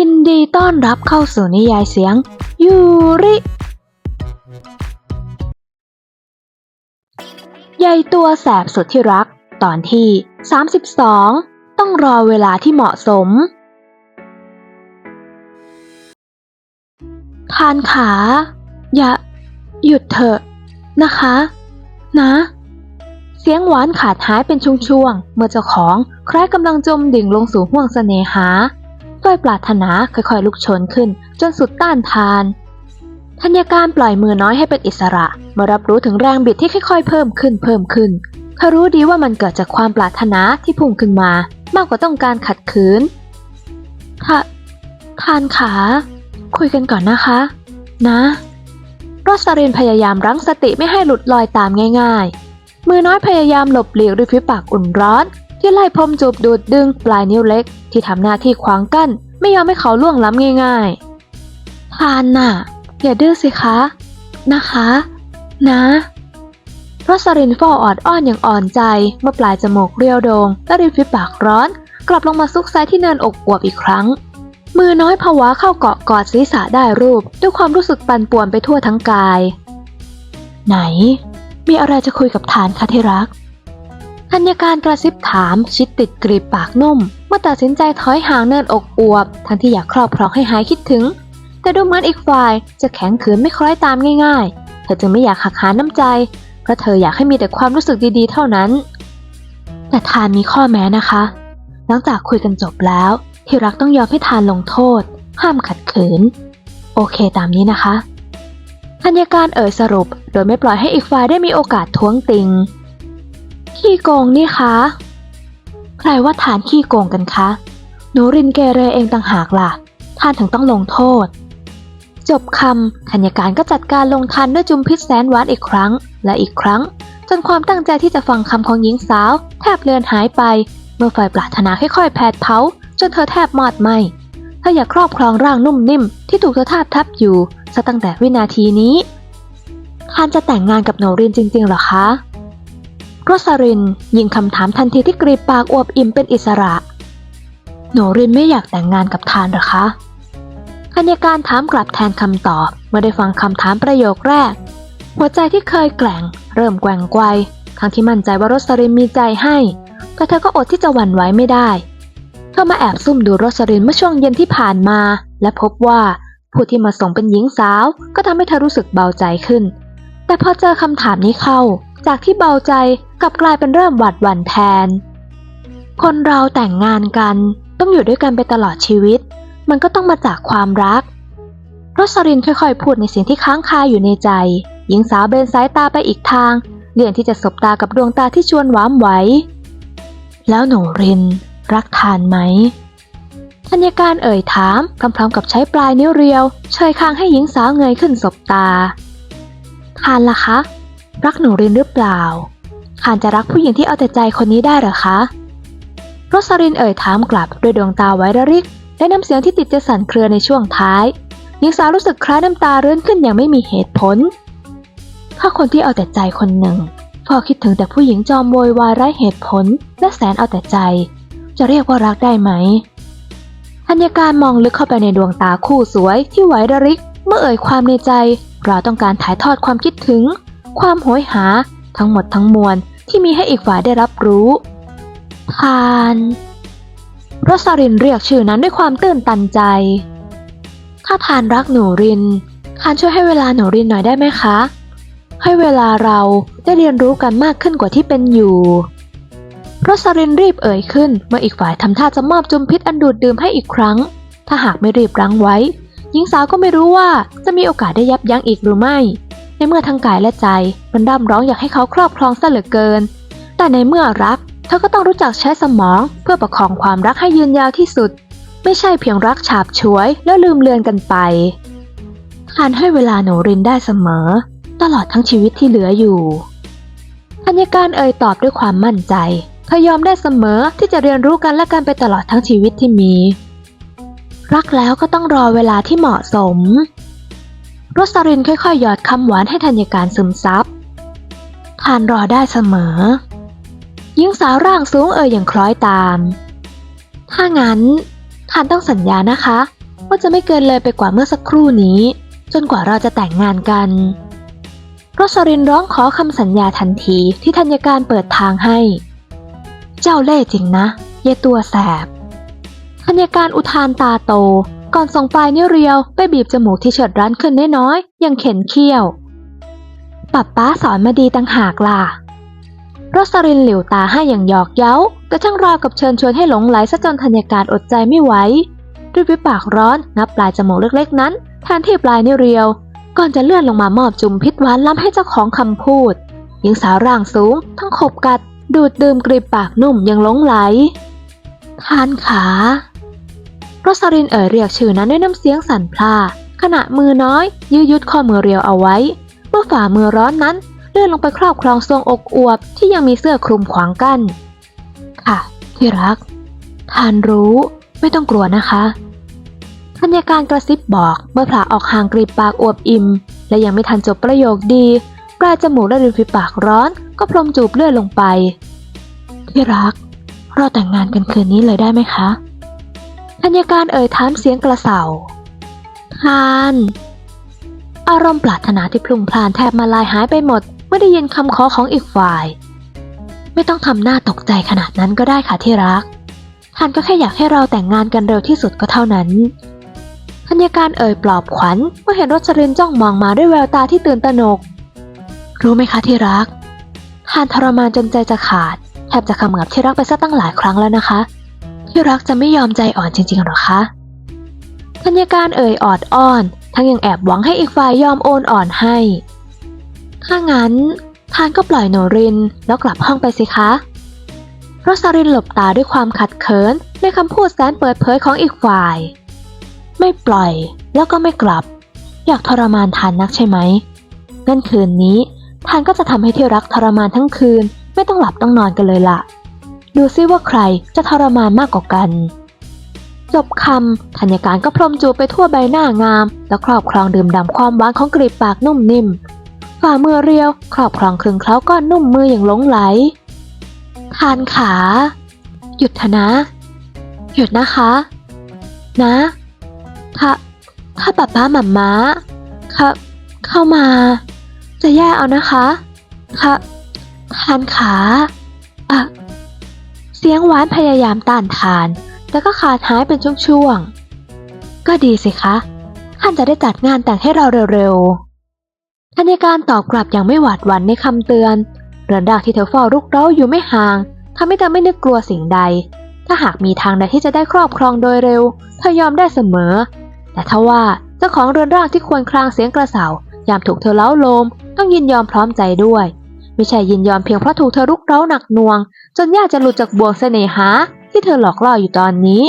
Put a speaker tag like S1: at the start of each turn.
S1: ยินดีต้อนรับเข้าสู่นิยายเสียง ยูริยายตัวแสบสุดที่รัก ตอนที่ 32 ต้องรอเวลาที่เหมาะสมทานขา อย่า หยุดเถอะนะคะ นะ เสียงหวานขาดหายเป็นช่วงๆ เมื่อเจ้าของคล้ายกำลังจมดิ่งลงสู่ห่วงเสน่หา ไฟปรารถนาค่อยๆลุกโชนขึ้น จนสุดต้านทาน ธัญการปล่อยมือน้อยให้เป็นอิสระเมื่อรับรู้ถึงแรงบิดที่ค่อยๆ เพิ่มขึ้นเพิ่มขึ้นเธอรู้ดีว่ามันเกิดจากความปรารถนาที่พุ่งขึ้นมา มากกว่าต้องการขัดขืนทะทานขา คุยกันก่อนนะคะ นะรสรินพยายามรั้งสติไม่ให้หลุดลอยตามง่าย ๆ มือน้อยพยายามหลบหลีกด้วยฟิปากอุ่นร้อน ที่ไล่พรมจูบดูดดึงปลายนิ้วเล็ก ที่ทำหน้าที่ขวางกั้น ไม่ยอมให้เขาล่วงล้ำง่ายๆทานน่ะ อย่าดื้อสิคะ นะคะ นะรสรินฟอออดอ้อนอย่างอ่อนใจ เมื่อปลายจมูกเรียวโดงและริมฝีปากร้อน กลับลงมาซุกไซที่เนินอกอวบอีกครั้ง มือน้อยผวาเข้าเกาะกอดศีรษะได้รูป ด้วยความรู้สึกปั่นป่วนไปทั่วทั้งกาย ไหน มีอะไรจะคุยกับฐานคะที่รัก ธัญการกระซิบถามชิดติดกรีบปากนุ่ม เมื่อตัดสินใจถอยห่างเนินอกอวบ ทั้งที่อยากครอบครองให้หายคิดถึง แต่ดูเหมือนอีกฝ่ายจะแข็งขืนไม่คล้อยตามง่าย ๆ เธอจึงไม่อยากหักหาน้ำใจ เพราะเธออยากให้มีแต่ความรู้สึกดีๆ เท่านั้น แต่ทานมีข้อแม้นะคะ หลังจากคุยกันจบแล้ว ที่รักต้องยอมให้ทานลงโทษ ห้ามขัดขืน โอเคตามนี้นะคะธัญการเอ่ยสรุป โดยไม่ปล่อยให้อีกฝ่ายได้มีโอกาสท้วงติง ขี้โกงนี่คะ ใครว่าทานขี้โกงกันคะ หนูรินเกเรเองต่างหากล่ะ ท่านถึงต้องลงโทษ จบคำธัญการก็จัดการลงทันด้วยจุมพิษแสนหวานอีกครั้ง และอีกครั้ง จนความตั้งใจที่จะฟังคำของหญิงสาว แทบเลือนหายไป เมื่อไฟปรารถนาค่อยๆแผดเผาจนเธอแทบมอดไหมเธออยากครอบครองร่างนุ่มนิ่มที่ถูกเธอทาบทับอยู่ซะตั้งแต่วินาทีนี้ท่านจะแต่งงานกับโนรินจริงๆหรอคะ รสรินยิงคำถามทันทีที่กรีบปากอวบอิ่มเป็นอิสระโนรินไม่อยากแต่งงานกับทานหรอคะคัญญาการถามกลับแทนคำตอบเมื่อได้ฟังคำถามประโยคแรก หัวใจที่เคยแกล่ง เริ่มแกว่งไกวทั้งที่มั่นใจว่าโรสรินมีใจให้ แต่เธอก็อดที่จะหวั่นไหวไม่ได้ เธอมาแอบซุ่มดูโรสรินเมื่อช่วงเย็นที่ผ่านมา และพบว่าผู้ที่มาส่งเป็นหญิงสาว ก็ทำให้เธอรู้สึกเบาใจขึ้น แต่พอเจอคำถามนี้เข้า จากที่เบาใจกลับกลายเป็นเริ่มหวาดหวั่นแทน คนเราแต่งงานกันต้องอยู่ด้วยกันไปตลอดชีวิต มันก็ต้องมาจากความรักรสรินค่อยๆ พูดในสิ่งที่ค้างคาอยู่ในใจ หญิงสาวเบนสายตาไปอีกทางเลี่ยงที่จะสบตากับดวงตาที่ชวนหวามไหว แล้วหนูริน รักทานไหมธัญการเอ่ยถามพร้อมๆกับใช้ปลายนิ้วเรียว เชยคางให้หญิงสาวเงยขึ้นสบตา ทานล่ะคะ รักหนูรินหรือเปล่าทานจะรักผู้หญิงที่เอาแต่ใจคนนี้ได้หรอคะ โรสรินเอ่ยถามกลับด้วยดวงตาไวระริก และน้ำเสียงที่ติดจะสั่นเครือในช่วงท้าย หญิงสาวรู้สึกคล้ายน้ำตาเรื่อนขึ้นอย่างไม่มีเหตุผล ถ้าคนที่เอาแต่ใจคนหนึ่งพอคิดถึงแต่ผู้หญิงจอมโวยวายไร้เหตุผล และแสนเอาแต่ใจ จะเรียกว่ารักได้ไหมธัญการมองลึกเข้าไปในดวงตาคู่สวยที่ไหวระริก เมื่อเอ่ยความในใจ เราต้องการถ่ายทอดความคิดถึง ความโหยหาทั้งหมดทั้งมวลที่มีให้อีกฝ่ายได้รับรู้ทานรสรินเรียกชื่อนั้นด้วยความตื่นตันใจถ้าทานรักหนูรินทานช่วยให้เวลาหนูรินหน่อยได้ไหมคะ ให้เวลาเราได้เรียนรู้กันมากขึ้นกว่าที่เป็นอยู่รสรินรีบเอ่ยขึ้น เมื่ออีกฝ่ายทำท่าจะมอบจุมพิษอันดูดดื่มให้อีกครั้ง ถ้าหากไม่รีบรั้งไว้ หญิงสาวก็ไม่รู้ว่าจะมีโอกาสได้ยับยั้งอีกหรือไม่ ในเมื่อทั้งกายและใจมันร่ำร้องอยากให้เขาครอบครองซะเหลือเกิน แต่ในเมื่อรัก เธอก็ต้องรู้จักใช้สมองเพื่อประคองความรักให้ยืนยาวที่สุด ไม่ใช่เพียงรักฉาบฉวยแล้วลืมเลือนกันไปทานให้เวลาหนูรินได้เสมอ ตลอดทั้งชีวิตที่เหลืออยู่ธัญการเอ่ยตอบด้วยความมั่นใจ เธอยอมได้เสมอที่จะเรียนรู้กันและกันไปตลอดทั้งชีวิตที่มี รักแล้วก็ต้องรอเวลาที่เหมาะสม รสรินค่อยๆหยอดคำหวานให้ธัญการซึมซับทานรอได้เสมอหญิงสาวร่างสูงเอ่ยอย่างคล้อยตาม ถ้างั้นทานต้องสัญญานะคะ ว่าจะไม่เกินเลยไปกว่าเมื่อสักครู่นี้ จนกว่าเราจะแต่งงานกันโรสรินร้องขอคำสัญญาทันทีที่ธัญการเปิดทางให้ เจ้าเล่ห์จริงนะ เยตัวแสบธัญการอุทานตาโต ก่อนส่งปลายนิ้วเรียวไปบีบจมูกที่เฉิดรั้นขึ้นน้อยๆยังเข็นเขี้ยวปับป้าสอนมาดีตั้งหากล่ะโรสรินหลิวตาให้อย่างหยอกเย้าแต่ช่างราวกับเชิญชวนให้หลงไหลซะจนธัญการอดใจไม่ไหวด้วยวิปากร้อนนับปลายจมูกเล็กๆนั้นแทนที่ปลายนิ้วเรียว ก่อนจะเลื่อนลงมามอบจุ่มพิษหวานล้ำให้เจ้าของคำพูดหญิงสาวร่างสูง ทั้งขบกัด ดูดดื่มกรีบปากนุ่มยังหลงไหลทานขา รสรินเอ่ยเรียกชื่อนั้นด้วยน้ำเสียงสั่นพลาขณะมือน้อย ยื้อยุดข้อมือเรียวเอาไว้ เมื่อฝ่ามือร้อนนั้นเลื่อนลงไปครอบครองทรวงอกอวบที่ยังมีเสื้อคลุมขวางกัน้นค่ะที่รักทานรู้ไม่ต้องกลัวนะคะธัญการกระซิบบอกเมื่อผลาออกห่างกรีบปากอวบอิ่ม และยังไม่ทันจบประโยคดีปลายจมูกและริมฝีปากร้อน ก็พรมจูบเลื่อนลงไป ที่รัก เราแต่งงานกันคืนนี้เลยได้ไหมคะ ธัญการเอ่ยถามเสียงกระเสาทาน อารมณ์ปรารถนาที่พลุงพล่านแทบมาลายหายไปหมดเมื่อได้ยินคำขอของอีกฝ่าย ไม่ต้องทำหน้าตกใจขนาดนั้นก็ได้ค่ะที่รัก ท่านก็แค่อยากให้เราแต่งงานกันเร็วที่สุดก็เท่านั้นธัญการเอ่ยปลอบขวัญเมื่อเห็นรสรินจ้องมองมาด้วยแววตาที่ตื่นตระหนก รู้ไหมคะที่รักท่านทรมานจนใจจะขาดแทบจะขมือบที่รักไปซะตั้งหลายครั้งแล้วนะคะ ที่รักจะไม่ยอมใจอ่อนจริงๆหรอคะธัญการเอ่ยออดอ้อน ทั้งยังแอบหวังให้อีกฝ่ายยอมโอนอ่อนให้ ถ้างั้นทานก็ปล่อยโนรินแล้วกลับห้องไปสิคะรสรินหลบตาด้วยความขัดเขินในคำพูดแสนเปิดเผยของอีกฝ่าย ไม่ปล่อยแล้วก็ไม่กลับ อยากทรมานทานนักใช่ไหมงั้นคืนนี้ทานก็จะทำให้ที่รักทรมานทั้งคืน ไม่ต้องหลับต้องนอนกันเลยล่ะ ดูซิว่าใครจะทรมานมากกว่ากัน จบคำธัญการก็พรมจูบไปทั่วใบหน้างาม แล้วครอบครองดื่มด่ำความหวานของกลีบปากนุ่มนิ่ม ฝ่ามือเรียว ครอบครองคลึงเคล้าก้อนนุ่มมืออย่างหลงไหล ทานขา หยุดเถอะนะ หยุดนะคะ นะถ้าถ้าป๊าป๊าหม่าม้าค่ะเข้ามา จะแย่เอานะคะค่ะทานขา อะ เสียงหวานพยายามต้านทานแต่ก็ขาดหายเป็นช่วงๆ ก็ดีสิคะ ท่านจะได้จัดงานแต่งให้เราเร็วๆธัญการตอบกลับอย่างไม่หวาดหวั่นในคำเตือน เรือนรากที่เธอเฝ้ารุกเร้าอยู่ไม่ห่างทำให้เธอไม่นึกกลัวสิ่งใด ถ้าหากมีทางใดที่จะได้ครอบครองโดยเร็ว เธอยอมได้เสมอ แต่ถ้าว่าเจ้าของเรือนร่างที่ควรครางเสียงกระเสายามถูกเธอเล้าโลม ต้องยินยอมพร้อมใจด้วย ไม่ใช่ยินยอมเพียงเพราะถูกเธอรุกเร้าหนักหน่วง จนยากจะหลุดจากบ่วงเสน่หาที่เธอหลอกล่ออยู่ตอนนี้